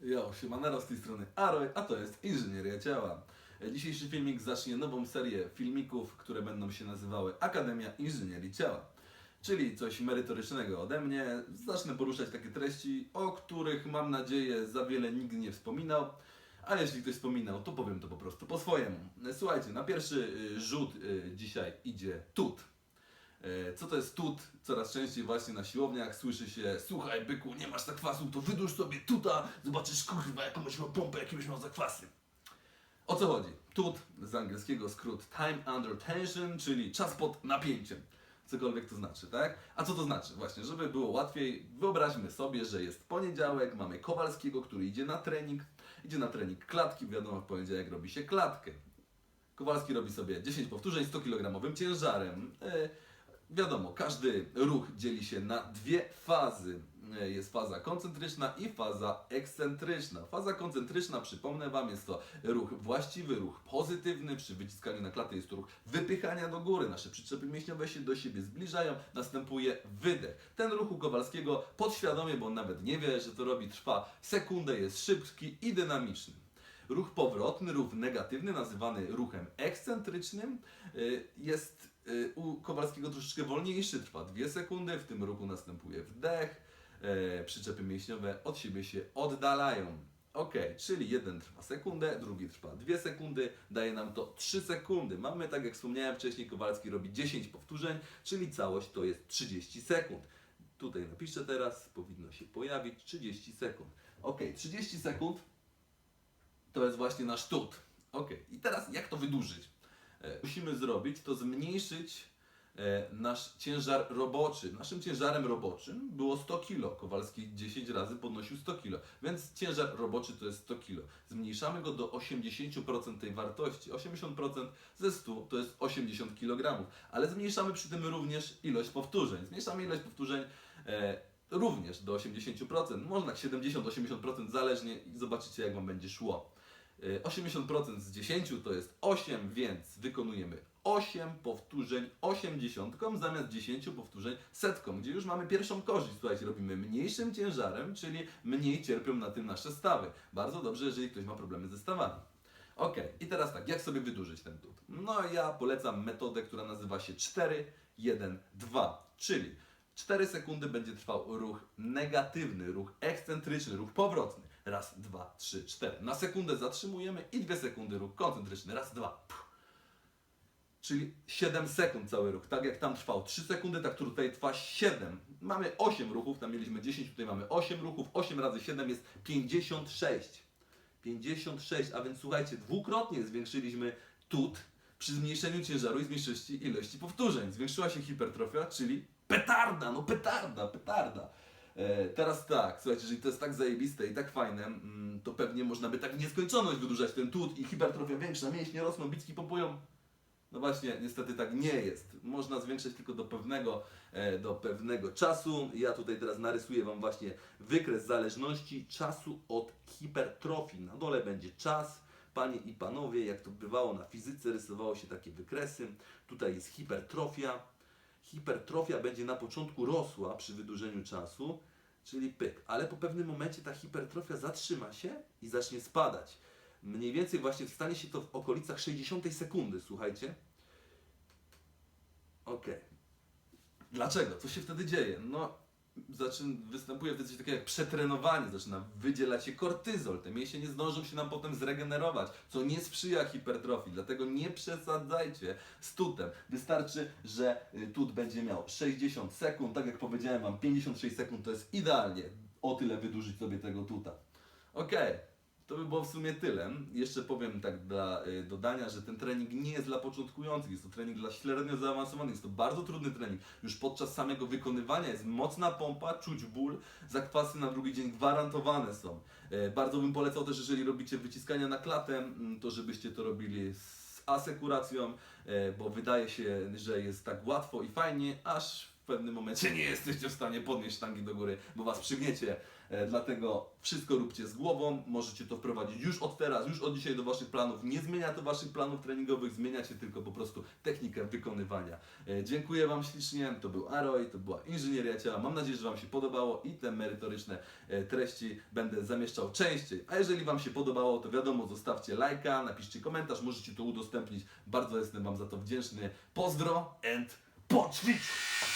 Jo, siemanero z tej strony Aroy, a to jest Inżynieria Ciała. Dzisiejszy filmik zacznie nową serię filmików, które będą się nazywały Akademia Inżynierii Ciała. Czyli coś merytorycznego ode mnie. Zacznę poruszać takie treści, o których mam nadzieję za wiele nikt nie wspominał. A jeśli ktoś wspominał, to powiem to po prostu po swojemu. Słuchajcie, na pierwszy y, rzut y, dzisiaj idzie tut. E, Co to jest tut? Coraz częściej właśnie na siłowniach słyszy się Słuchaj byku, nie masz zakwasu, to wydłuż sobie tuta, zobaczysz kurwa jakąś miał pompę, jakiegoś miał zakwasy. O co chodzi? Tut, z angielskiego skrót time under tension, czyli czas pod napięciem. Cokolwiek to znaczy, tak? A co to znaczy? Właśnie, żeby było łatwiej, wyobraźmy sobie, że jest poniedziałek, mamy Kowalskiego, który idzie na trening, idzie na trening klatki, wiadomo, w poniedziałek robi się klatkę. Kowalski robi sobie 10 powtórzeń 100 kg ciężarem. E, wiadomo, każdy ruch dzieli się na dwie fazy. E, Jest faza koncentryczna i faza ekscentryczna. Faza koncentryczna, przypomnę Wam, jest to ruch właściwy, ruch pozytywny. Przy wyciskaniu na klatę jest to ruch wypychania do góry. Nasze przyczepy mięśniowe się do siebie zbliżają, następuje wydech. Ten ruch u Kowalskiego podświadomie, bo on nawet nie wie, że to robi, trwa sekundę, jest szybki i dynamiczny. Ruch powrotny, ruch negatywny, nazywany ruchem ekscentrycznym, y, jest u Kowalskiego troszeczkę wolniejszy, trwa 2 sekundy, w tym ruchu następuje wdech, e, przyczepy mięśniowe od siebie się oddalają. Ok, czyli jeden trwa sekundę, drugi trwa 2 sekundy, daje nam to 3 sekundy. Mamy, tak jak wspomniałem wcześniej, Kowalski robi 10 powtórzeń, czyli całość to jest 30 sekund. Tutaj napiszę teraz, powinno się pojawić 30 sekund. Ok, 30 sekund to jest właśnie nasz tut. Ok, i teraz jak to wydłużyć? E, musimy zrobić to zmniejszyć e, nasz ciężar roboczy. Naszym ciężarem roboczym było 100 kg. Kowalski 10 razy podnosił 100 kg, więc ciężar roboczy to jest 100 kg. Zmniejszamy go do 80% tej wartości. 80% ze 100 to jest 80 kg, ale zmniejszamy przy tym również ilość powtórzeń. Zmniejszamy ilość powtórzeń e, również do 80%, można tak 70-80% zależnie i zobaczycie jak Wam będzie szło. Y, 80% z 10 to jest 8, więc wykonujemy 8 powtórzeń 80 zamiast 10 powtórzeń setką, gdzie już mamy pierwszą korzyść. Słuchajcie, robimy mniejszym ciężarem, czyli mniej cierpią na tym nasze stawy. Bardzo dobrze, jeżeli ktoś ma problemy ze stawami. Ok, i teraz tak, jak sobie wydłużyć ten tut? No ja polecam metodę, która nazywa się 4, 1, 2, czyli 4 sekundy będzie trwał ruch negatywny, ruch ekscentryczny, ruch powrotny. Raz, dwa, trzy, cztery. Na sekundę zatrzymujemy i 2 sekundy ruch koncentryczny. Raz, dwa. Czyli 7 sekund cały ruch. Tak jak tam trwał 3 sekundy, tak tutaj trwa 7. Mamy 8 ruchów, tam mieliśmy 10, tutaj mamy 8 ruchów. 8 razy 7 jest 56. 56, a więc słuchajcie, dwukrotnie zwiększyliśmy tut przy zmniejszeniu ciężaru i zmniejszości ilości powtórzeń. Zwiększyła się hipertrofia, czyli petarda, no petarda, petarda. E, teraz tak, słuchajcie, jeżeli to jest tak zajebiste i tak fajne, mm, to pewnie można by tak w nieskończoność wydłużać ten tut i hipertrofia większa, mięśnie rosną, bicki pompują. No właśnie, niestety tak nie jest. Można zwiększać tylko do pewnego, e, do pewnego czasu. Ja tutaj teraz narysuję Wam właśnie wykres zależności czasu od hipertrofii. Na dole będzie czas. Panie i panowie, jak to bywało na fizyce, rysowało się takie wykresy. Tutaj jest hipertrofia. Hipertrofia będzie na początku rosła przy wydłużeniu czasu, czyli pyk, ale po pewnym momencie ta hipertrofia zatrzyma się i zacznie spadać. Mniej więcej właśnie stanie się to w okolicach 60 sekundy, słuchajcie. Okej. Dlaczego? Co się wtedy dzieje? No, zaczyn, występuje wtedy coś takiego jak przetrenowanie, zaczyna wydzielać się kortyzol. Te mięśnie nie zdążą się nam potem zregenerować, co nie sprzyja hipertrofii. Dlatego nie przesadzajcie z tutem. Wystarczy, że y, tut będzie miał 60 sekund. Tak jak powiedziałem Wam, 56 sekund to jest idealnie. O tyle wydłużyć sobie tego tuta. Okej. To by było w sumie tyle. Jeszcze powiem tak dla y, dodania, że ten trening nie jest dla początkujących, jest to trening dla średnio zaawansowanych, jest to bardzo trudny trening. Już podczas samego wykonywania jest mocna pompa, czuć ból, zakwasy na drugi dzień gwarantowane są. E, Bardzo bym polecał też, jeżeli robicie wyciskania na klatę, to żebyście to robili z asekuracją, e, bo wydaje się, że jest tak łatwo i fajnie, aż pewnym momencie nie jesteście w stanie podnieść sztangi do góry, bo was przygniecie. E, Dlatego wszystko róbcie z głową, możecie to wprowadzić już od teraz, już od dzisiaj do waszych planów. Nie zmienia to waszych planów treningowych, zmieniacie tylko po prostu technikę wykonywania. E, Dziękuję wam ślicznie, to był Aroj, to była Inżynieria Ciała. Mam nadzieję, że wam się podobało i te merytoryczne e, treści będę zamieszczał częściej. A jeżeli wam się podobało, to wiadomo, zostawcie lajka, napiszcie komentarz, możecie to udostępnić. Bardzo jestem wam za to wdzięczny. Pozdro and poćwicz!